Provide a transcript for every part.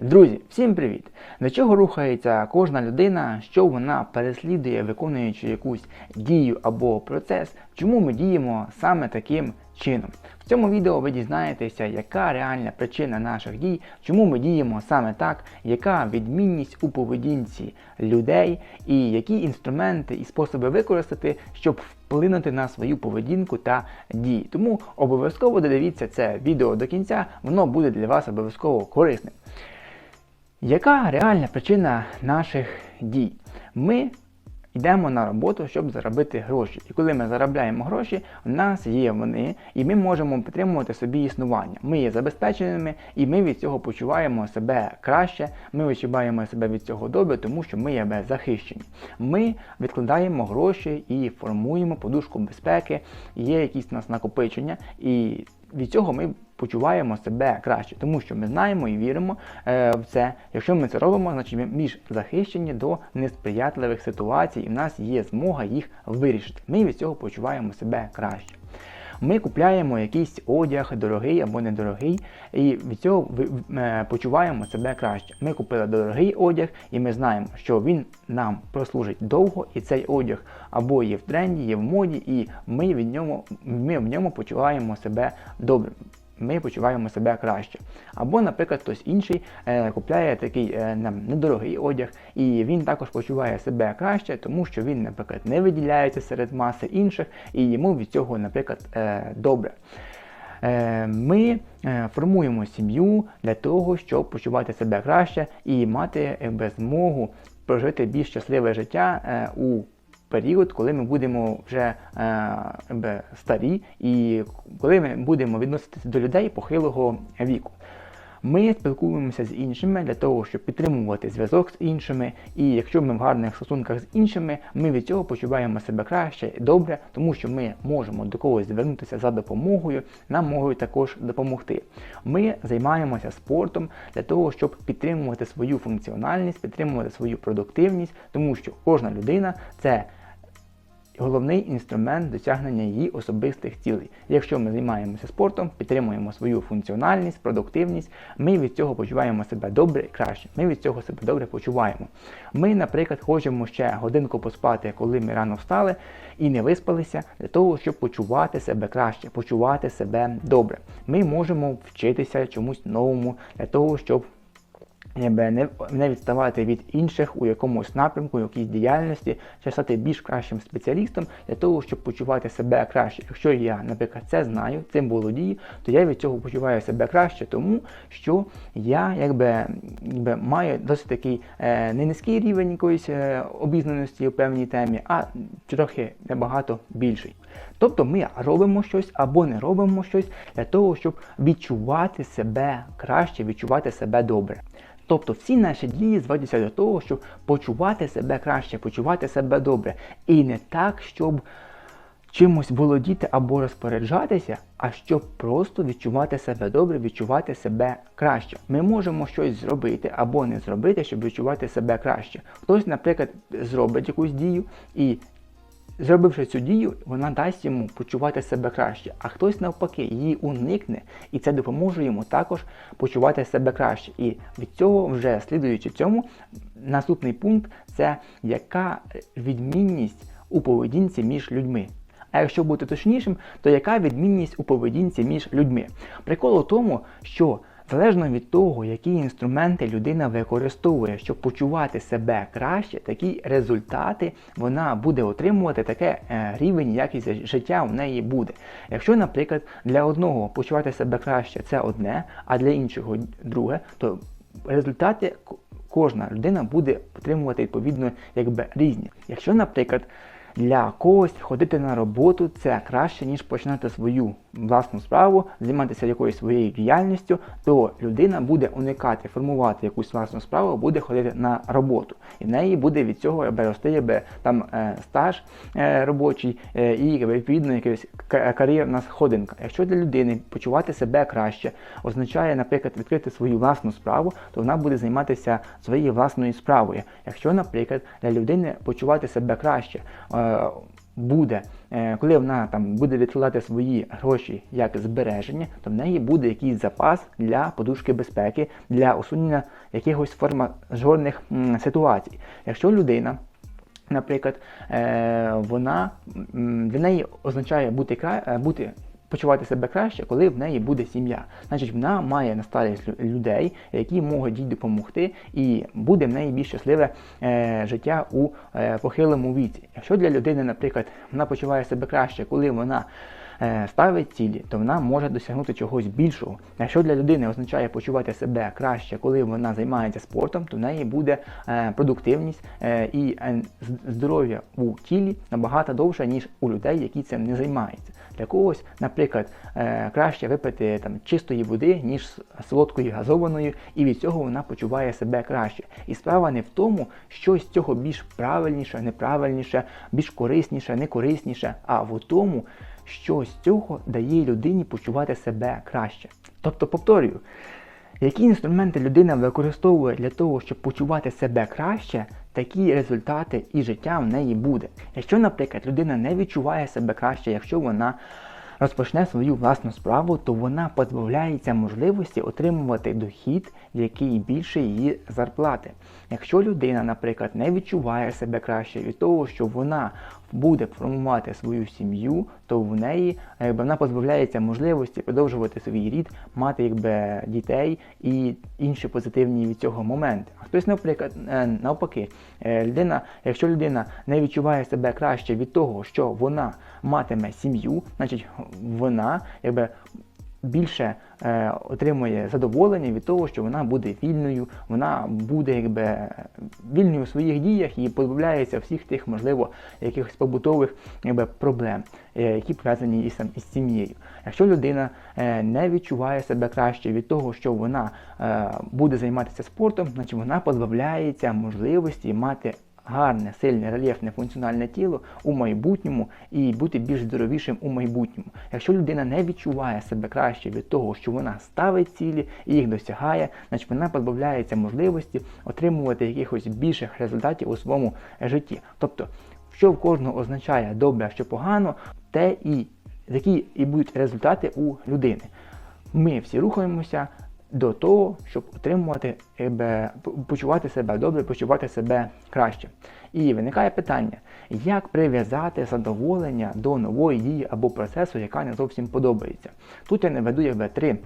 Друзі, всім привіт! До чого рухається кожна людина, що вона переслідує, виконуючи якусь дію або процес, чому ми діємо саме таким чином? В цьому відео ви дізнаєтеся, яка реальна причина наших дій, чому ми діємо саме так, яка відмінність у поведінці людей, і які інструменти і способи використати, щоб вплинути на свою поведінку та дії. Тому обов'язково додивіться це відео до кінця, воно буде для вас обов'язково корисним. Яка реальна причина наших дій? Ми йдемо на роботу, щоб заробити гроші. І коли ми заробляємо гроші, у нас є вони, і ми можемо підтримувати собі існування. Ми є забезпеченими, і ми від цього почуваємо себе краще. Ми відчуваємо себе від цього добре, тому що ми є захищені. Ми відкладаємо гроші і формуємо подушку безпеки, є якісь у нас накопичення, і від цього ми почуваємо себе краще, тому що ми знаємо і віримо е, в це. Якщо ми це робимо, значить ми більш захищені до несприятливих ситуацій, і в нас є змога їх вирішити. Ми від цього почуваємо себе краще. Ми купляємо якийсь одяг, дорогий або недорогий, і від цього е, почуваємо себе краще. Ми купили дорогий одяг, і ми знаємо, що він нам прослужить довго, і цей одяг або є в тренді, є в моді, і ми від ньому, ми в ньому почуваємо себе добре ми почуваємо себе краще. Або, наприклад, хтось інший е, купляє такий е, недорогий одяг, і він також почуває себе краще, тому що він, наприклад, не виділяється серед маси інших, і йому від цього, наприклад, е, добре. Е, ми е, формуємо сім'ю для того, щоб почувати себе краще і мати якби, змогу прожити більш щасливе життя е, у період, коли ми будемо вже е, старі, і коли ми будемо відноситися до людей похилого віку. Ми спілкуємося з іншими для того, щоб підтримувати зв'язок з іншими. І якщо ми в гарних стосунках з іншими, ми від цього почуваємо себе краще і добре, тому що ми можемо до когось звернутися за допомогою, нам можуть також допомогти. Ми займаємося спортом для того, щоб підтримувати свою функціональність, підтримувати свою продуктивність, тому що кожна людина це головний інструмент досягнення її особистих цілей. Якщо ми займаємося спортом, підтримуємо свою функціональність, продуктивність, ми від цього почуваємо себе добре і краще. Ми від цього себе добре почуваємо. Ми, наприклад, хочемо ще годинку поспати, коли ми рано встали і не виспалися, для того, щоб почувати себе краще, почувати себе добре. Ми можемо вчитися чомусь новому для того, щоб не не відставати від інших у якомусь напрямку, якійсь діяльності, чи стати більш кращим спеціалістом для того, щоб почувати себе краще. Якщо я, наприклад, це знаю, цим володію, то я від цього почуваю себе краще, тому що я якби, якби маю досить такий е, не низький рівень якоїсь е, обізнаності у певній темі, а трохи набагато більший. Тобто ми робимо щось або не робимо щось для того, щоб відчувати себе краще, відчувати себе добре. Тобто всі наші дії зводяться до того, щоб почувати себе краще, почувати себе добре. І не так, щоб чимось володіти або розпоряджатися, а щоб просто відчувати себе добре, відчувати себе краще. Ми можемо щось зробити або не зробити, щоб відчувати себе краще. Хтось, наприклад, зробить якусь дію і Зробивши цю дію, вона дасть йому почувати себе краще, а хтось навпаки її уникне, і це допоможе йому також почувати себе краще. І від цього, вже слідуючи цьому, наступний пункт це яка відмінність у поведінці між людьми. А якщо бути точнішим, то яка відмінність у поведінці між людьми? Прикол у тому, що Залежно від того, які інструменти людина використовує, щоб почувати себе краще, такі результати вона буде отримувати, таке е, рівень якість життя в неї буде. Якщо, наприклад, для одного почувати себе краще це одне, а для іншого друге, то результати кожна людина буде отримувати відповідно якби різні. Якщо, наприклад, для когось ходити на роботу це краще, ніж починати свою власну справу, займатися якоюсь своєю діяльністю, то людина буде уникати, формувати якусь власну справу, буде ходити на роботу. І в неї буде від цього рости там е, стаж е, робочий е, і відповідно якась кар'єрна сходинка. Якщо для людини почувати себе краще, означає, наприклад, відкрити свою власну справу, то вона буде займатися своєю власною справою. Якщо, наприклад, для людини почувати себе краще, буде, е, коли вона там буде відкладати свої гроші як збереження, то в неї буде якийсь запас для подушки безпеки, для усунення якихось формажорних ситуацій. Якщо людина наприклад, е, вона для неї означає бути е, бути. Почувати себе краще, коли в неї буде сім'я. Значить, вона має на старість людей, які можуть їй допомогти, і буде в неї більш щасливе е, життя у е, похилому віці. Якщо для людини, наприклад, вона почуває себе краще, коли вона ставить цілі, то вона може досягнути чогось більшого. Якщо для людини означає почувати себе краще, коли вона займається спортом, то в неї буде е, продуктивність е, і е, здоров'я у тілі набагато довше, ніж у людей, які цим не займаються. Для когось, наприклад, е, краще випити там чистої води, ніж солодкої газованої, і від цього вона почуває себе краще. І справа не в тому, що з цього більш правильніше, неправильніше, більш корисніше, некорисніше, а в тому, що з цього дає людині почувати себе краще. Тобто, повторюю, які інструменти людина використовує для того, щоб почувати себе краще, такі результати і життя в неї буде. Якщо, наприклад, людина не відчуває себе краще, якщо вона розпочне свою власну справу, то вона позбавляється можливості отримувати дохід, який більше її зарплати. Якщо людина, наприклад, не відчуває себе краще від того, що вона буде формувати свою сім'ю, то в неї якби, вона позбавляється можливості продовжувати свій рід, мати якби дітей і інші позитивні від цього моменти. А хтось, наприклад, е, навпаки, е, людина, якщо людина не відчуває себе краще від того, що вона матиме сім'ю, значить вона якби більше е, отримує задоволення від того, що вона буде вільною, вона буде якби вільною у своїх діях і позбавляється всіх тих, можливо, якихось побутових якби, проблем, е, які пов'язані із, із сім'єю. Якщо людина е, не відчуває себе краще від того, що вона е, буде займатися спортом, значить вона позбавляється можливості мати гарне, сильне, рельєфне функціональне тіло у майбутньому і бути більш здоровішим у майбутньому. Якщо людина не відчуває себе краще від того, що вона ставить цілі і їх досягає, значить вона позбавляється можливості отримувати якихось більших результатів у своєму житті. Тобто, що в кожного означає добре, що погано, те і які і будуть результати у людини. Ми всі рухаємося до того, щоб отримувати, почувати себе добре, почувати себе краще. І виникає питання, як прив'язати задоволення до нової дії або процесу, яка не зовсім подобається. Тут я наведу якби три,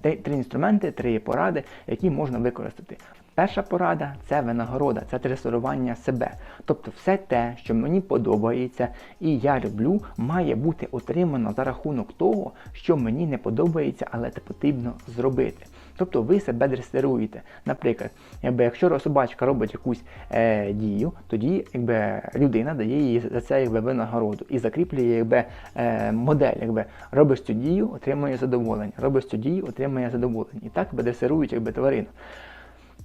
три, три інструменти, три поради, які можна використати. Перша порада це винагорода, це тренування себе. Тобто все те, що мені подобається і я люблю, має бути отримано за рахунок того, що мені не подобається, але це потрібно зробити. Тобто ви себе дресируєте. Наприклад, якби якщо собачка робить якусь е, дію, тоді якби, людина дає їй за це якби, винагороду і закріплює якби, е, модель. Якби, робиш цю дію, отримує задоволення. Робиш цю дію, отримує задоволення. І так якби, дресирують якби, тварину.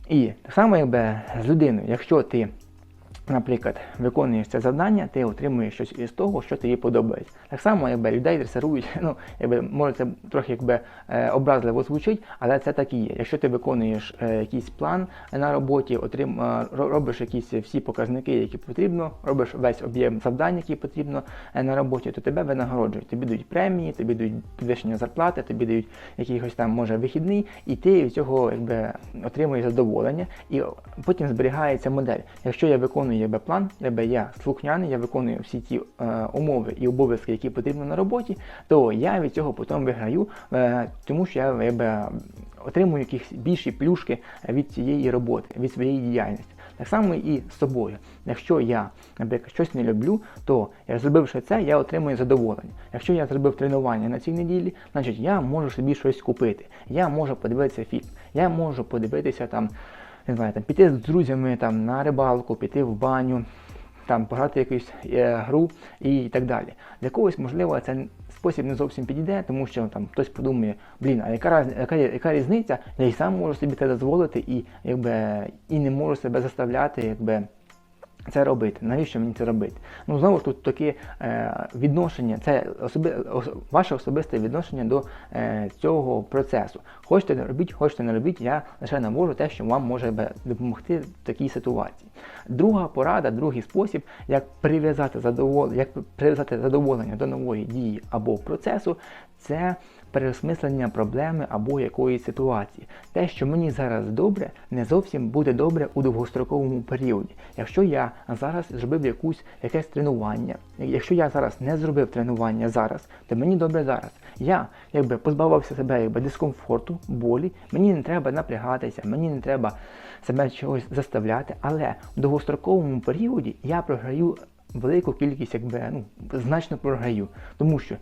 І так само якби з людиною, якщо ти, наприклад, виконуєш це завдання, ти отримуєш щось із того, що тобі подобається. Так само, якби людей дресирують, ну, якби, може це трохи якби, е, образливо звучить, але це так і є. Якщо ти виконуєш е, якийсь план на роботі, отрим, е, робиш якісь всі показники, які потрібно, робиш весь об'єм завдань, які потрібно на роботі, то тебе винагороджують. Тобі дають премії, тобі дають підвищення зарплати, тобі дають якийсь там може вихідний, і ти від цього якби отримуєш задоволення, і потім зберігається модель. Якщо я виконую якби, план, якби я слухняний, я виконую всі ті е, умови і обов'язки, які потрібні на роботі, то я від цього потім виграю, е, тому що я якби, отримую якісь більші плюшки від цієї роботи, від своєї діяльності. Так само і з собою. Якщо я, наприклад, щось не люблю, то зробивши це, я отримую задоволення. Якщо я зробив тренування на цій неділі, значить я можу собі щось купити. Я можу подивитися фільм, я можу подивитися там, не знаю, там піти з друзями там на рибалку, піти в баню, там пограти якусь е, гру і так далі. Для когось, можливо, це спосіб не зовсім підійде, тому що там хтось подумає, блін, а яка, яка, яка різниця? Я і сам можу собі це дозволити і, якби, і не можу себе заставляти, якби це робити? Навіщо мені це робити? Ну знову ж тут таке відношення, це особи, ос, ваше особисте відношення до е, цього процесу. Хочете не робіть, хочете не робіть, я лише навожу те, що вам може допомогти в такій ситуації. Друга порада, другий спосіб, як прив'язати задоволення, як прив'язати задоволення до нової дії або процесу, це переосмислення проблеми або якоїсь ситуації. Те, що мені зараз добре, не зовсім буде добре у довгостроковому періоді. Якщо я зараз зробив якусь якесь тренування, якщо я зараз не зробив тренування зараз, то мені добре зараз. Я якби позбавився себе якби дискомфорту, болі, мені не треба напрягатися, мені не треба себе чогось заставляти, але в довгостроковому періоді я програю велику кількість, якби ну значно програю, тому що.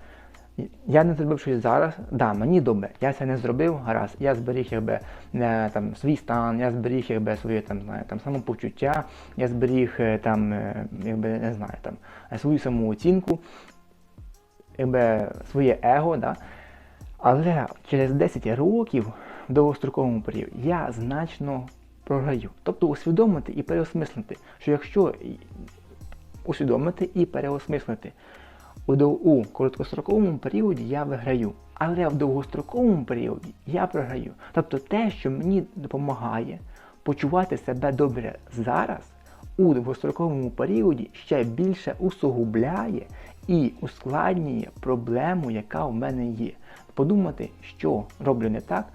Я не зробив щось зараз, да, мені добре, я це не зробив, гаразд, я зберіг якби е, там свій стан, я зберіг якби своє там, знаю, там самопочуття, я зберіг е, там, е, якби не знаю, там свою самооцінку, якби своє его, да. Але через 10 років в довгостроковому періоді я значно програю. Тобто усвідомити і переосмислити, що якщо усвідомити і переосмислити, у, короткостроковому періоді я виграю, але в довгостроковому періоді я програю. Тобто те, що мені допомагає почувати себе добре зараз, у довгостроковому періоді ще більше усугубляє і ускладнює проблему, яка в мене є. Подумати, що роблю не так,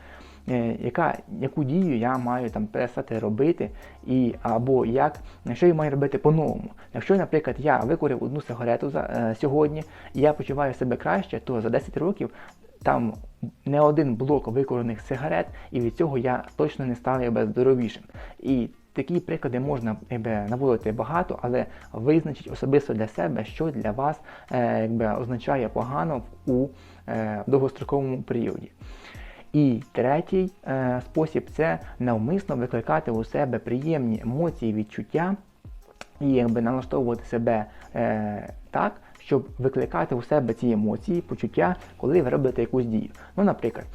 яка, яку дію я маю там перестати робити, і, або як, що я маю робити по-новому. Якщо, наприклад, я викурив одну сигарету за, е, сьогодні, і я почуваю себе краще, то за 10 років там не один блок викурених сигарет, і від цього я точно не став якби, здоровішим. І такі приклади можна якби, наводити багато, але визначіть особисто для себе, що для вас е, якби, означає погано у е, довгостроковому періоді. І третій е, спосіб це навмисно викликати у себе приємні емоції, відчуття і якби налаштовувати себе е, так, щоб викликати у себе ці емоції, почуття, коли ви робите якусь дію. Ну, наприклад,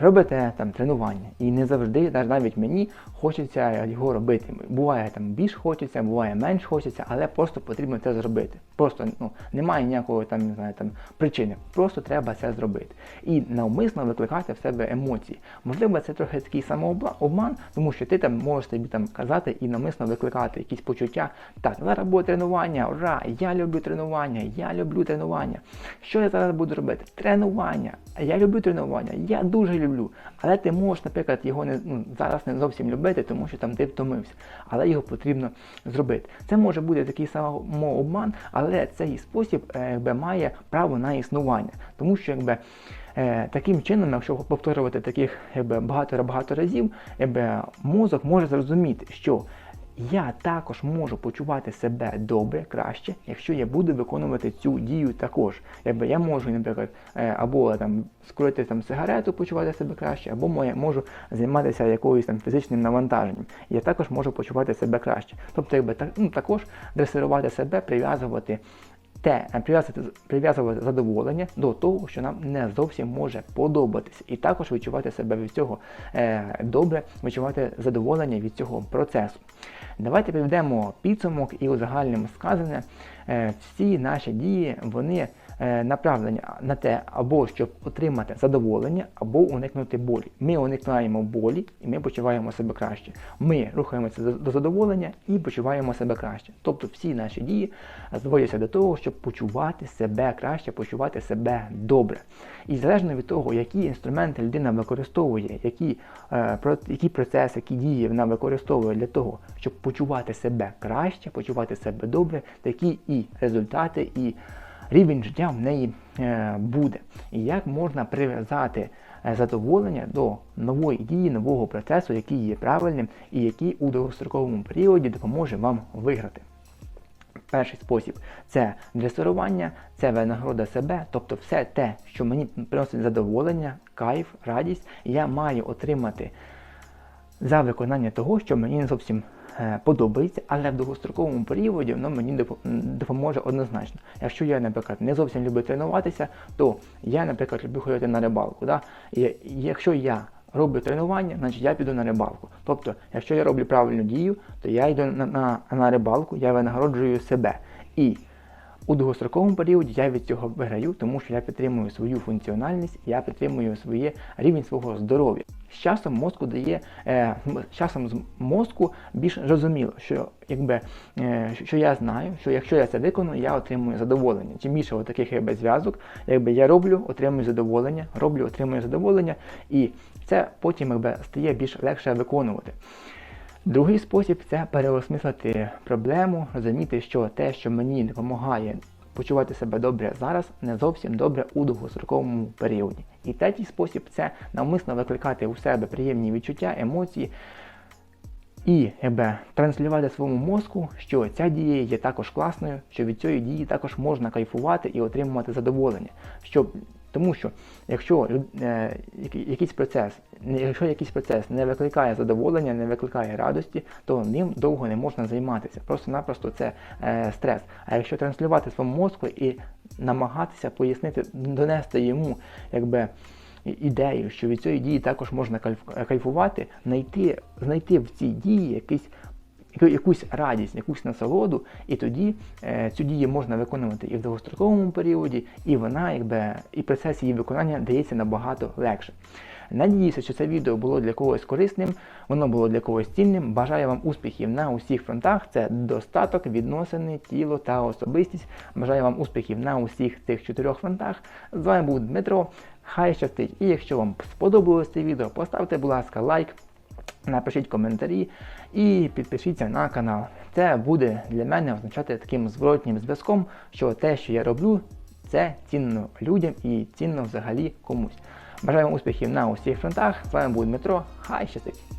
робите там тренування, і не завжди, навіть мені, хочеться його робити. Буває там більш хочеться, буває менш хочеться, але просто потрібно це зробити. Просто ну, немає ніякої там, не знаю, там причини. Просто треба це зробити. І навмисно викликати в себе емоції. Можливо, це трохи такий самообман, тому що ти там можеш собі там казати і навмисно викликати якісь почуття. Так, зараз буде тренування, ура! Я люблю тренування, я люблю тренування. Що я зараз буду робити? Тренування. Я люблю тренування, я дуже люблю. Але ти можеш, наприклад, його не ну, зараз не зовсім любити, тому що там ти втомився. Але його потрібно зробити. Це може бути такий самообман, але цей спосіб якби, має право на існування. Тому що якби. Е, таким чином, якщо повторювати таких багато-багато разів, якби, мозок може зрозуміти, що я також можу почувати себе добре, краще, якщо я буду виконувати цю дію також. Якби я можу, наприклад, е, або там скурити там сигарету, почувати себе краще, або можу займатися якоюсь там фізичним навантаженням. Я також можу почувати себе краще. Тобто, якби так, ну, також дресирувати себе, прив'язувати. Те прив'язувати, прив'язувати задоволення до того, що нам не зовсім може подобатися, і також відчувати себе від цього е, добре, відчувати задоволення від цього процесу. Давайте підведемо підсумок і узагальнимо сказане. Е, всі наші дії вони е, направлені на те, або щоб отримати задоволення, або уникнути болі. Ми уникаємо болі і ми почуваємо себе краще. Ми рухаємося до- до задоволення і почуваємо себе краще. Тобто всі наші дії зводяться до того, щоб почувати себе краще, почувати себе добре. І залежно від того, які інструменти людина використовує, які, е, які процеси, які дії вона використовує для того, щоб почувати себе краще, почувати себе добре, такі і результати, і рівень життя в неї е, буде. І як можна прив'язати е, задоволення до нової дії, нового процесу, який є правильним і який у довгостроковому періоді допоможе вам виграти. Перший спосіб це дресирування, це винагорода себе, тобто все те, що мені приносить задоволення, кайф, радість, я маю отримати за виконання того, що мені не зовсім подобається, але в довгостроковому періоді воно мені допоможе однозначно. Якщо я, наприклад, не зовсім люблю тренуватися, то я, наприклад, люблю ходити на рибалку. Да? І якщо я роблю тренування, значить я піду на рибалку. Тобто, якщо я роблю правильну дію, то я йду на, на, на рибалку, я винагороджую себе. І у довгостроковому періоді я від цього виграю, тому що я підтримую свою функціональність, я підтримую своє рівень свого здоров'я. З часом мозку дає е, з часом з мозку більш зрозуміло, що якби е, що я знаю, що якщо я це виконую, я отримую задоволення. Чим більше таких якби зв'язок, якби я роблю, отримую задоволення, роблю, отримую задоволення, і це потім якби стає більш легше виконувати. Другий спосіб це переосмислити проблему, розуміти, що те, що мені допомагає почувати себе добре зараз, не зовсім добре у довгостроковому періоді. І третій спосіб це навмисно викликати у себе приємні відчуття, емоції і якби, транслювати своєму мозку, що ця дія є також класною, що від цієї дії також можна кайфувати і отримувати задоволення. Що, тому що якщо е, якийсь процес, якщо якийсь процес не викликає задоволення, не викликає радості, то ним довго не можна займатися. Просто-напросто це е, стрес. А якщо транслювати своєму мозку і намагатися пояснити, донести йому якби ідею, що від цієї дії також можна кайф- кайфувати, знайти, знайти в цій дії якийсь, якусь радість, якусь насолоду, і тоді е, цю дію можна виконувати і в довгостроковому періоді, і вона, якби, і процес її виконання дається набагато легше. Надіюся, що це відео було для когось корисним, воно було для когось цінним. Бажаю вам успіхів на усіх фронтах. Це достаток, відносини, тіло та особистість. Бажаю вам успіхів на усіх цих чотирьох фронтах. З вами був Дмитро. Хай щастить! І якщо вам сподобалось це відео, поставте, будь ласка, лайк, напишіть коментарі і підпишіться на канал. Це буде для мене означати таким зворотнім зв'язком, що те, що я роблю, це цінно людям і цінно взагалі комусь. Бажаю успіхів на усіх фронтах. З вами був Дмитро. Хай щастить!